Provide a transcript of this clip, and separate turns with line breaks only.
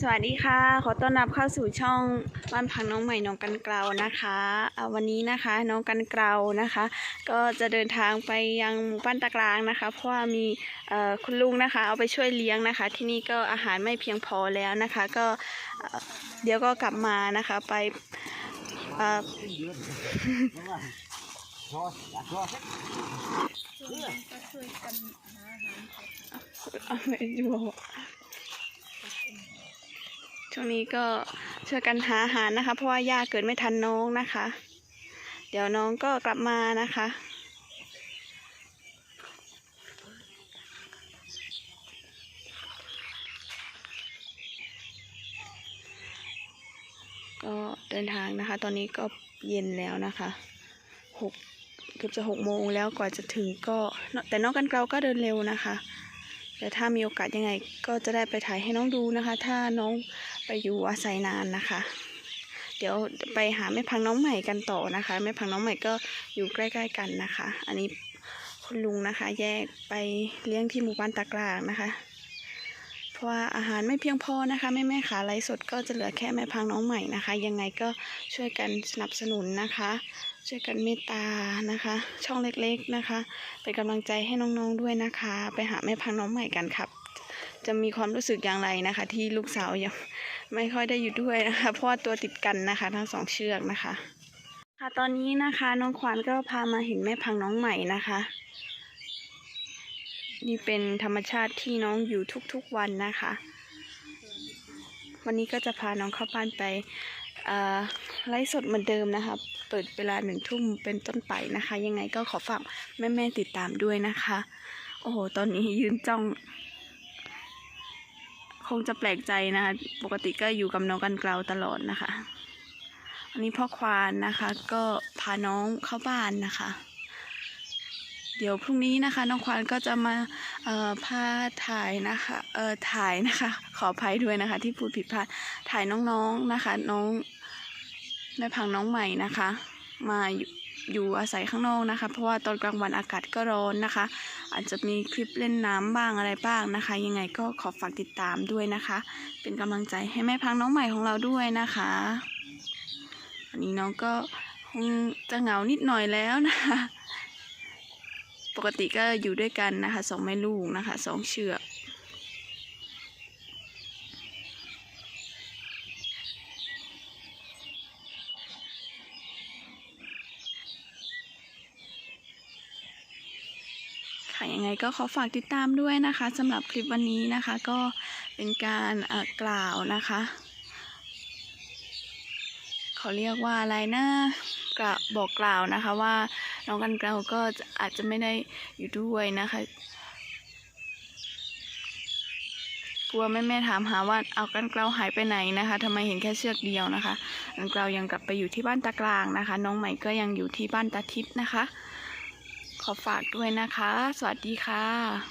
สวัสดีค่ะ ขอต้อนรับเข้าสู่ช่องบ้านพังน้องใหม่น้องกันเกลานะคะอ่าวันนี้นะคะน้องกันเกลานะคะ ก็จะเดินทางไปยังหมู่บ้านตะกลางนะคะ เพราะว่ามีเอ่อคุณลุงนะคะ เอาไปช่วยเลี้ยงนะคะ ที่นี่ก็อาหารไม่เพียงพอแล้วนะคะ ก็เอ่อเดี๋ยวก็กลับมานะคะไปเอ่อเอาไม่ดู ช่วงนี้ก็ช่วยกันหาอาหารนะคะ เพราะว่าย่าเกิดไม่ทันน้องนะคะ เดี๋ยวน้องก็กลับมานะคะ ก็เดินทางนะคะ ตอนนี้ก็เย็นแล้วนะคะหกเกือบจะหกโมงแล้วกว่าจะถึงก็แต่น้อกกันเกลาก็เดินเร็วนะคะ แต่ถ้ามีโอกาสยังไงก็จะได้ไปถ่ายให้น้องดูนะคะ ถ้าน้องไปอยู่อาศัยนานนะคะ เดี๋ยวไปหาแม่พังน้องใหม่กันต่อนะคะแม่พังน้องใหม่ก็อยู่ใกล้ ๆ กันนะคะ อันนี้คุณลุงนะคะ แยกไปเลี้ยงที่หมู่บ้านตากลางนะคะ ราะว่าอาหารไม่เพียงพอนะคะแม่แม่ขาไลฟ์สดก็จะเหลือแค่แม่พังน้องใหม่นะคะ ยังไงก็ช่วยกันสนับสนุนนะคะ ช่วยกันเมตตานะคะ ช่องเล็กๆนะคะเป็นกำลังใจให้น้องๆด้วยนะคะ ไปหาแม่พังน้องใหม่กันครับ จะมีความรู้สึกอย่างไรนะคะ ที่ลูกสาวยังไม่ค่อยได้อยู่ด้วยนะคะ เพราะว่าตัวติดกันนะคะ ทั้งสองเชือกนะคะ ค่ะตอนนี้นะคะน้องขวัญก็พามาเห็นแม่พังน้องใหม่นะคะ นี่เป็นธรรมชาติที่น้องอยู่ทุกๆวันนะคะ วันนี้ก็จะพาน้องเข้าบ้านไปไลฟ์สดเหมือนเดิมนะคะ เปิดเวลาหนึ่งทุ่มเป็นต้นไปนะคะ ยังไงก็ขอฝากแม่ๆติดตามด้วยนะคะ โอ้โห ตอนนี้ยืนจ้อง คงจะแปลกใจนะคะ ปกติก็อยู่กับน้องกันเกลาตลอดนะคะ อันนี้พ่อควานนะคะ ก็พาน้องเข้าบ้านนะคะ เดี๋ยวพรุ่งนี้นะคะน้องควานก็จะมาเอ่อพาถ่ายนะคะเอ่อถ่ายนะคะ ขออภัยด้วยนะคะ ที่พูดผิดพลาดถ่ายน้องๆนะคะ น้องแม่พังน้องใหม่นะคะ มาอยู่อยู่อาศัยข้างนอกนะคะ เพราะว่าตอนกลางวันอากาศก็ร้อนนะคะ อาจจะมีคลิปเล่นน้ำบ้างอะไรบ้างนะคะ ยังไงก็ขอฝากติดตามด้วยนะคะ เป็นกำลังใจให้แม่พังน้องใหม่ของเราด้วยนะคะอันนี้น้องก็คงจะเหงานิดหน่อยแล้วนะคะ ปกติก็อยู่ด้วยกันนะคะสองแม่ลูกนะคะสองเชือกค่ะยังไงก็ขอฝากติดตามด้วยนะคะสำหรับคลิปวันนี้นะคะก็เป็นการกล่าวนะคะเขาเรียกว่าอะไรนะกล่าวบอกกล่าวนะคะว่า น้องกันเกลาก็อาจจะไม่ได้อยู่ด้วยนะคะ กลัวแม่แม่ถามหาว่าเอากันเกลาหายไปไหนนะคะทำไมเห็นแค่เชือกเดียวนะคะกันเกลายังกลับไปอยู่ที่บ้านตากลางนะคะ น้องใหม่ก็ยังอยู่ที่บ้านตาทิพย์นะคะ ขอฝากด้วยนะคะ สวัสดีค่ะ